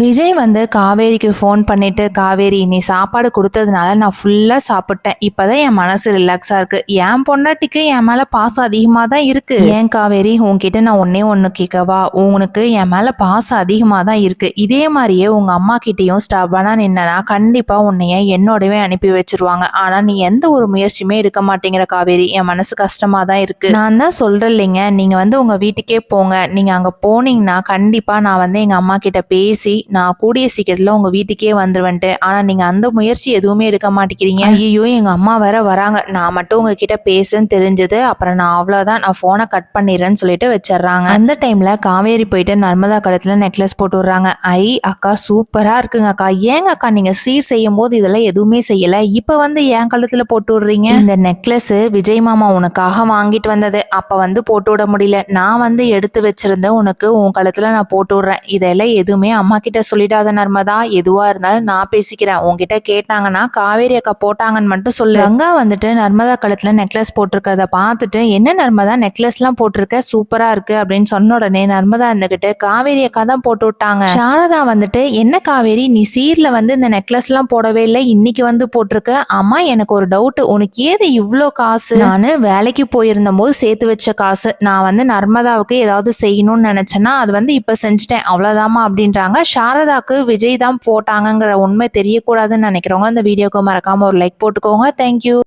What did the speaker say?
விஜய் வந்து காவேரிக்கு ஃபோன் பண்ணிட்டு காவேரி நீ சாப்பாடு கொடுத்ததுனால நான் ஃபுல்லாக சாப்பிட்டேன். இப்போதான் என் மனசு ரிலாக்ஸாக இருக்கு. என் பொண்டாட்டிக்கு என் மேலே பாசம் அதிகமாக தான் இருக்கு. ஏன் காவேரி உன்கிட்ட நான் ஒன்னே ஒன்று கேட்கவா? உனக்கு என் மேலே பாசம் அதிகமாக தான் இருக்கு. இதே மாதிரியே உங்க அம்மா கிட்டேயும் ஸ்டபானா நின்னா கண்டிப்பாக உன்னைய என்னோடவே அனுப்பி வச்சிருவாங்க. ஆனால் நீ எந்த ஒரு முயற்சியுமே எடுக்க மாட்டேங்கிற காவேரி. என் மனசு கஷ்டமாக தான் இருக்கு. நான் தான் சொல்கிறேன் இல்லைங்க நீங்கள் வந்து உங்கள் வீட்டுக்கே போங்க. நீங்கள் அங்கே போனீங்கன்னா கண்டிப்பாக நான் வந்து எங்கள் அம்மா கிட்ட பேசி நான் கூடிய சீக்கிரத்தில் உங்கள் வீட்டுக்கே வந்துருவேன்ட்டு. ஆனால் நீங்கள் அந்த முயற்சி எதுவுமே எடுக்க மாட்டேங்கிறீங்க. ஐயோ எங்கள் அம்மா வேற வராங்க. நான் மட்டும் உங்ககிட்ட பேசுன்னு தெரிஞ்சது. அப்புறம் நான் அவ்வளோதான் நான் ஃபோனை கட் பண்ணிடுறேன்னு சொல்லிட்டு வச்சிடுறாங்க. அந்த டைமில் காவேரி போயிட்டு நர்மதா கழுத்தில் நெக்லஸ் போட்டு விடுறாங்க. ஐ அக்கா சூப்பராக இருக்குங்க அக்கா. ஏங்க அக்கா நீங்கள் சீர் செய்யும் போது இதெல்லாம் எதுவுமே செய்யலை. இப்போ வந்து என் கழுத்தில் போட்டு விடுறீங்க? இந்த நெக்லஸ் விஜய் மாமா உனக்காக வாங்கிட்டு வந்தது. அப்போ வந்து போட்டு விட முடியல. நான் வந்து எடுத்து வச்சிருந்தேன் உனக்கு உன் கழுத்தில் நான் போட்டு விடுறேன். இதெல்லாம் எதுவுமே அம்மா கிட்ட சொல்லிடாத நர்மதா எதுவா இருந்தாலும் நான் பேசிக்கிறேன். உன்கிட்ட கேட்டாங்கன்னா காவேரி அக்கா போட்டாங்கன்னு மட்டும் சொல்லு. கங்கா வந்துட்டு நர்மதா கழுத்துல நெக்லஸ் போட்டிருக்கிறத பார்த்துட்டு என்ன நர்மதா நெக்லஸ்லாம் போட்டிருக்க? சூப்பரா இருக்கு. அப்படின்னு சொன்ன உடனே நர்மதா இருந்துகிட்டு காவேரி அக்கா தான் போட்டு விட்டாங்க. சாரதா வந்துட்டு என்ன காவேரி நீ சீர்ல வந்து இந்த நெக்லஸ்லாம் போடவே இல்லை இன்னைக்கு வந்து போட்டிருக்க? அம்மா எனக்கு ஒரு டவுட் உனக்கு ஏது இவ்வளோ காசு? நான் வேலைக்கு போயிருந்த போது சேர்த்து வச்ச காசு. நான் வந்து நர்மதாவுக்கு ஏதாவது செய்யணும்னு நினைச்சேன்னா அது வந்து இப்ப செஞ்சுட்டேன். அவ்வளவுதாம்மா அப்படின்றாங்க சாரதாக்கு விஜய் தான் போட்டாங்கங்கிற உண்மை தெரியக்கூடாதுன்னு நினைக்கிறவங்க அந்த வீடியோக்கு மறக்காம ஒரு லைக் போட்டுக்கோங்க. தேங்க்யூ